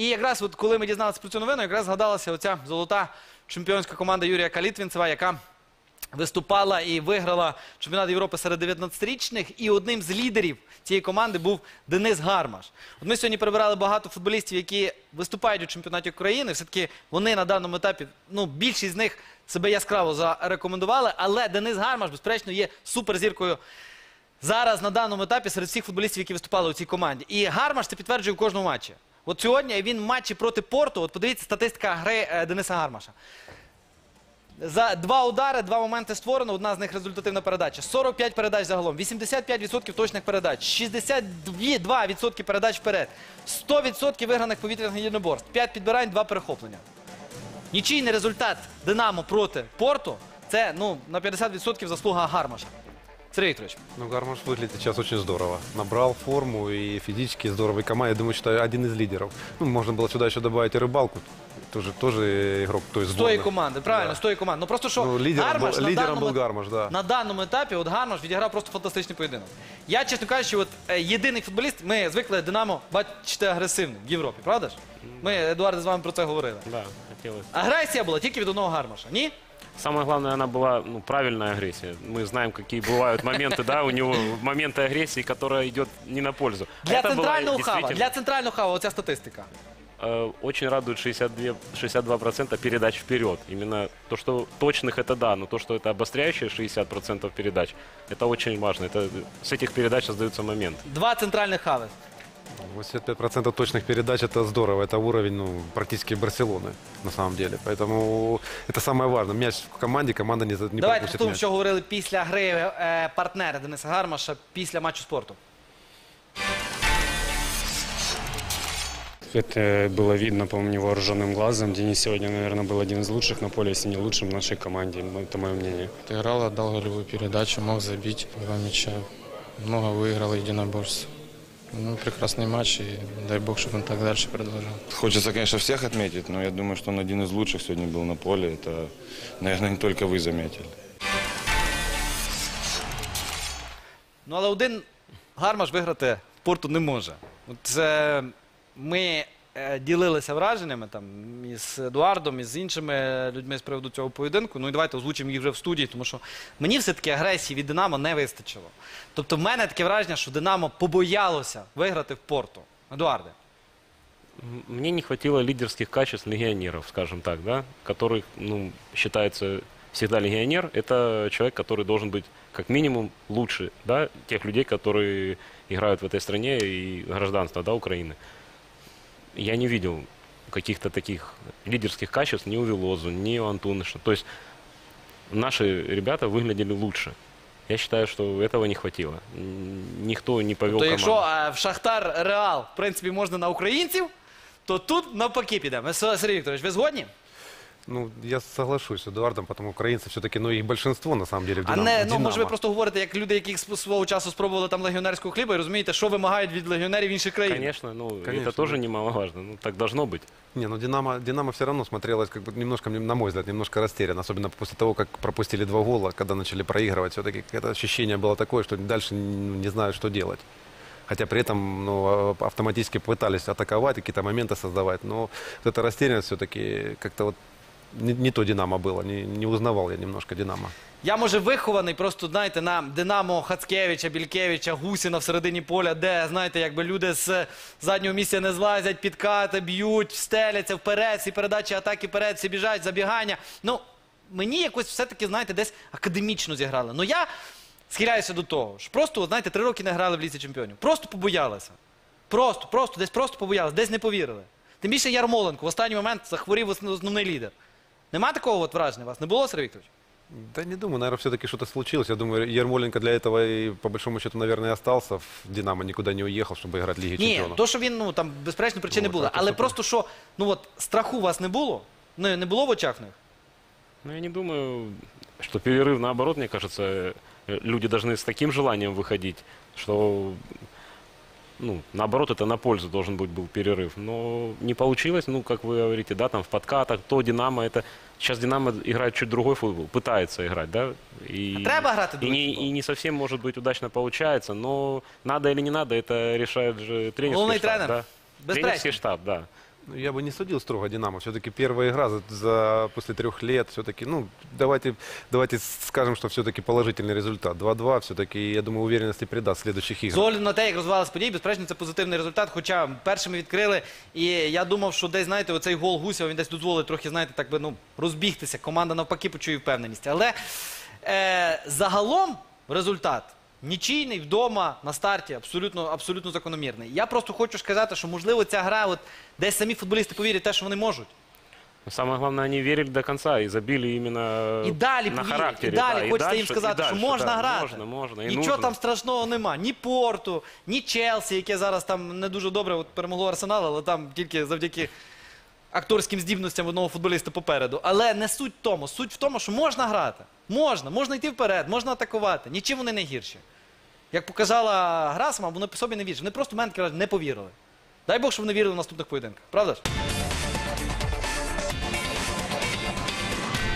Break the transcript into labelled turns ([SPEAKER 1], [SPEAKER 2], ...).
[SPEAKER 1] І якраз от коли ми дізналися про цю новину, якраз згадалася оця золота чемпіонська команда Юрія Калітвінцева, яка виступала і виграла чемпіонат Європи серед 19-річних. І одним з лідерів цієї команди був Денис Гармаш. От ми сьогодні прибирали багато футболістів, які виступають у чемпіонаті України. Все-таки вони на даному етапі, ну, більшість з них себе яскраво зарекомендували. Але Денис Гармаш, безперечно, є суперзіркою зараз на даному етапі серед всіх футболістів, які виступали у цій команді. І Гармаш це підтверджує в кожному матчі. От сьогодні він в матчі проти Порту. От подивіться статистика гри е, Дениса Гармаша. За два удари, два моменти створено, одна з них результативна передача. 45 передач загалом, 85% точних передач, 62% передач вперед, 100% виграних повітряних єдиноборств, 5 підбирань, 2 перехоплення. Нічийний результат Динамо проти Порту це ну, на 50% заслуга Гармаша. Сергій Вікторович.
[SPEAKER 2] Ну, Гармаш выглядит сейчас очень здорово. Набрал форму и физически здорово. И команда, я думаю, считаю, один из лидеров. Ну, можно было сюда еще добавить и рыбалку. Тоже, тоже игрок той
[SPEAKER 1] З
[SPEAKER 2] сборной.
[SPEAKER 1] тої команди, правильно,
[SPEAKER 2] Да.
[SPEAKER 1] з тої команди. Ну просто що
[SPEAKER 2] Ну, лідером
[SPEAKER 1] Гармаш
[SPEAKER 2] був-
[SPEAKER 1] на
[SPEAKER 2] лідером
[SPEAKER 1] даному,
[SPEAKER 2] був Гармаш, да.
[SPEAKER 1] на даному етапі от Гармаш відіграв просто фантастичний поєдинок. Я, чесно кажучи, от е, єдиний футболіст, ми звикли Динамо бачити агресивним в Європі, правда ж? Ми, Едуард, з вами про це говорили.
[SPEAKER 3] Да, хотелось.
[SPEAKER 1] Агресія була тільки від одного Гармаша. Ні?
[SPEAKER 3] Самое главное, она была ну, правильная агрессия. Мы знаем, какие бывают моменты, да, у него моменты агрессии, которая идет не на пользу. А
[SPEAKER 1] Для
[SPEAKER 3] это была
[SPEAKER 1] центрального хава,
[SPEAKER 3] действительно,
[SPEAKER 1] для центрального хава оця статистика.
[SPEAKER 3] э, очень радует 62, 62% передач вперед. Именно то, что точных это да, но то, что это обостряющие 60% передач, это очень важно. Это, с этих передач создаются моменты.
[SPEAKER 1] Два центральних хави.
[SPEAKER 2] 85% точных передач это здорово. Это уровень ну, практически Барселоны на самом деле. Поэтому это самое важное. Мяч в команде, команда не, за- не
[SPEAKER 1] Давайте
[SPEAKER 2] пропустит
[SPEAKER 1] тому,
[SPEAKER 2] мяч.
[SPEAKER 1] що говорили після гри е, партнери Дениса Гармаша після матчу спорту.
[SPEAKER 4] Это было видно, по-моему, невооруженным глазом. Денис сегодня, наверное, был один из лучших на поле, если не лучшим в нашей команде. Ну, Это мое мнение.
[SPEAKER 5] Играл, отдал голевую передачу, мог забить два мяча. Много выиграл единоборств. Ну, прекрасный матч, и дай бог, чтобы он так дальше продолжал.
[SPEAKER 6] Хочется, конечно, всех отметить, но я думаю, что он один из лучших сегодня был на поле. Это, наверное, не только вы заметили.
[SPEAKER 1] Ну, але один Гармаш виграти в порту не може. От е, ми е, ділилися враженнями там із Едуардом, і з іншими людьми з приводу цього поєдинку. Ну і давайте озвучимо їх вже в студії, тому що мені все-таки агресії від Динамо не вистачило. Тобто, в мене таке враження, що Динамо побоялося виграти в порту. Едуарде.
[SPEAKER 3] М, Мне не хватило лидерских качеств легионеров, скажем так, да, которых, ну, считается всегда легионер, это человек, который должен быть как минимум лучше, да, тех людей, которые играют в этой стране и гражданства, да, Украины. Я не видел каких-то таких лидерских качеств ни у Вилозу, ни у Антоныша. То есть наши ребята выглядели лучше. Я считаю, что этого не хватило. М, Никто не повел
[SPEAKER 1] То
[SPEAKER 3] команду.
[SPEAKER 1] якщо е, в Шахтар Реал, в принципі, можна на українців, то тут навпаки підемо. Сергій Вікторович, ви згодні?
[SPEAKER 2] Ну, я соглашусь с Эдуардом, потому украинцы все-таки, ну, их большинство на самом деле в
[SPEAKER 1] А
[SPEAKER 2] Динамо.
[SPEAKER 1] не,
[SPEAKER 2] в
[SPEAKER 1] ну, може ви
[SPEAKER 2] Динамо.
[SPEAKER 1] просто говорите, як люди, які сп- свого часу спробували там легіонерського хліба, і розумієте, що вимагають від легіонерів інших країн.
[SPEAKER 3] Конечно, ну
[SPEAKER 2] Конечно,
[SPEAKER 3] это тоже
[SPEAKER 2] да.
[SPEAKER 3] немаловажно. Ну так должно быть.
[SPEAKER 2] Не, ну Динамо, Динамо все равно смотрелось, как бы немножко, на мой взгляд, немножко растерян, особенно после того, как пропустили два гола, когда начали проигрывать. Все-таки это ощущение было такое, что дальше ну, не знают, что делать. Хотя при этом ну, а- автоматически пытались атаковать, какие-то моменты создавать. Но вот эта растерянность все-таки как-то вот не, не то Динамо было, не, не узнавал я немножко Динамо.
[SPEAKER 1] Я, може, вихований просто, знаєте, на Динамо Хацкевича, Бількевича, Гусіна в середині поля, де, знаєте, якби люди з заднього місця не злазять, підкати, б'ють, стеляться вперед, всі передачі атаки вперед, всі біжать, забігання. Ну, мені якось все-таки, знаєте, десь академічно зіграли. Ну я схиляюся до того, що просто, знаєте, три роки не грали в лісі чемпіонів. Просто побоялися. Просто, просто, десь просто побоялися, десь не повірили. Тим більше Ярмоленко в останній момент захворів основний лідер. Нема такого от враження у вас? Не було, Сергій Вікторович?
[SPEAKER 2] Да не думаю, наверное, все-таки что-то случилось. Я думаю, Ермоленко для этого и по большому счету, наверное, и остался в Динамо, никуда не уехал, чтобы играть в Лиге
[SPEAKER 1] Ні,
[SPEAKER 2] Чемпионов.
[SPEAKER 1] то, що він, ну там безперечно причини
[SPEAKER 2] Ну,
[SPEAKER 1] були.
[SPEAKER 2] так,
[SPEAKER 1] Але
[SPEAKER 2] що
[SPEAKER 1] просто що, ну от страху у вас не було? Не, не було в очах в них?
[SPEAKER 3] Но я не думаю, что перерыв наоборот, мне кажется, э, люди должны с таким желанием выходить, что ну, наоборот, это на пользу должен быть был перерыв. Но не получилось, ну, как вы говорите, да, там в подкатах, то Динамо, это... Сейчас Динамо играет чуть другой футбол, пытается играть, да? И,
[SPEAKER 1] А треба грати
[SPEAKER 3] и не, и не совсем, может быть, удачно получается, но надо или не надо, это решает же тренерский
[SPEAKER 1] Главный
[SPEAKER 3] штаб,
[SPEAKER 1] тренер.
[SPEAKER 3] да. Тренерский штаб, да.
[SPEAKER 2] Ну, я бы не судил строго Динамо. Все-таки первая игра за, за- после трех лет. Все-таки, ну, давайте, давайте скажем, что все-таки положительный результат. 2-2 все-таки, я думаю, уверенности придаст в следующих
[SPEAKER 1] З
[SPEAKER 2] играх.
[SPEAKER 1] огляду на те, як розвивалися події, безперечно, це позитивний результат. Хоча першими відкрили. І я думав, що десь, знаєте, оцей гол Гусєва, він десь дозволить трохи, знаєте, так би ну, розбігтися. Команда навпаки почує впевненість. Але е, загалом результат нічийний вдома на старті, абсолютно, абсолютно закономірний. Я просто хочу сказати, що можливо ця гра, от десь самі футболісти повірять те, що вони можуть.
[SPEAKER 3] Но самое главное, они верили до конца и забили именно
[SPEAKER 1] І далі
[SPEAKER 3] на
[SPEAKER 1] повірять,
[SPEAKER 3] характере.
[SPEAKER 1] і далі
[SPEAKER 3] да,
[SPEAKER 1] хочеться їм
[SPEAKER 3] дальше-
[SPEAKER 1] сказати,
[SPEAKER 3] и
[SPEAKER 1] що
[SPEAKER 3] дальше,
[SPEAKER 1] можна
[SPEAKER 3] да,
[SPEAKER 1] грати.
[SPEAKER 3] Можно, можно. И
[SPEAKER 1] Нічого
[SPEAKER 3] нужно.
[SPEAKER 1] там страшного нема. Ні Порту, ні Челсі, яке зараз там не дуже добре от перемогло Арсенал, але там тільки завдяки акторським здібностям одного футболіста попереду. Але не суть в тому. Суть в тому, що можна грати. Можна, можна йти вперед, можна атакувати. Нічим вони не гірші. Як показала Грасма, вони по собі не вірять. Вони просто в мене не повірили. Дай Бог, щоб вони вірили в наступних поєдинках. Правда ж?